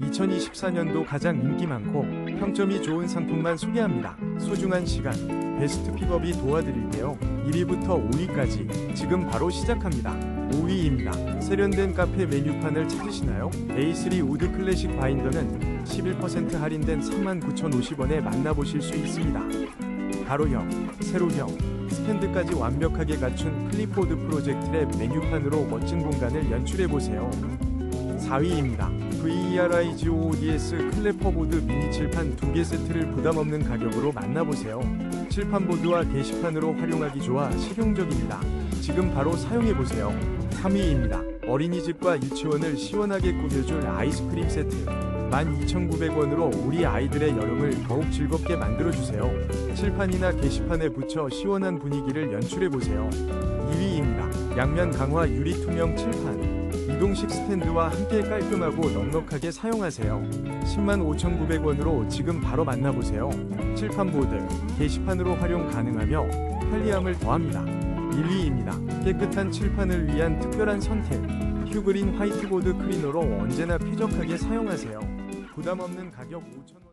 2024년도 가장 인기 많고 평점이 좋은 상품만 소개합니다. 소중한 시간, 베스트 픽업이 도와드릴게요. 1위부터 5위까지 지금 바로 시작합니다. 5위입니다. 세련된 카페 메뉴판을 찾으시나요? A3 우드 클래식 바인더는 11% 할인된 39,050원에 만나보실 수 있습니다. 가로형, 세로형, 스탠드까지 완벽하게 갖춘 클리포드 프로젝트랩 메뉴판으로 멋진 공간을 연출해보세요. 4위입니다. VERIGOODS 클래퍼보드 미니 칠판 2개 세트를 부담없는 가격으로 만나보세요. 칠판보드와 게시판으로 활용하기 좋아 실용적입니다. 지금 바로 사용해보세요. 3위입니다. 어린이집과 유치원을 시원하게 꾸며줄 아이스크림 세트. 12,900원으로 우리 아이들의 여름을 더욱 즐겁게 만들어주세요. 칠판이나 게시판에 붙여 시원한 분위기를 연출해보세요. 2위입니다. 양면 강화 유리 투명 칠판. 이동식 스탠드와 함께 깔끔하고 넉넉하게 사용하세요. 105,900원으로 지금 바로 만나보세요. 칠판보드, 게시판으로 활용 가능하며 편리함을 더합니다. 1위입니다. 깨끗한 칠판을 위한 특별한 선택. 휴그린 화이트보드 클리너로 언제나 쾌적하게 사용하세요. 부담 없는 가격 5,000원.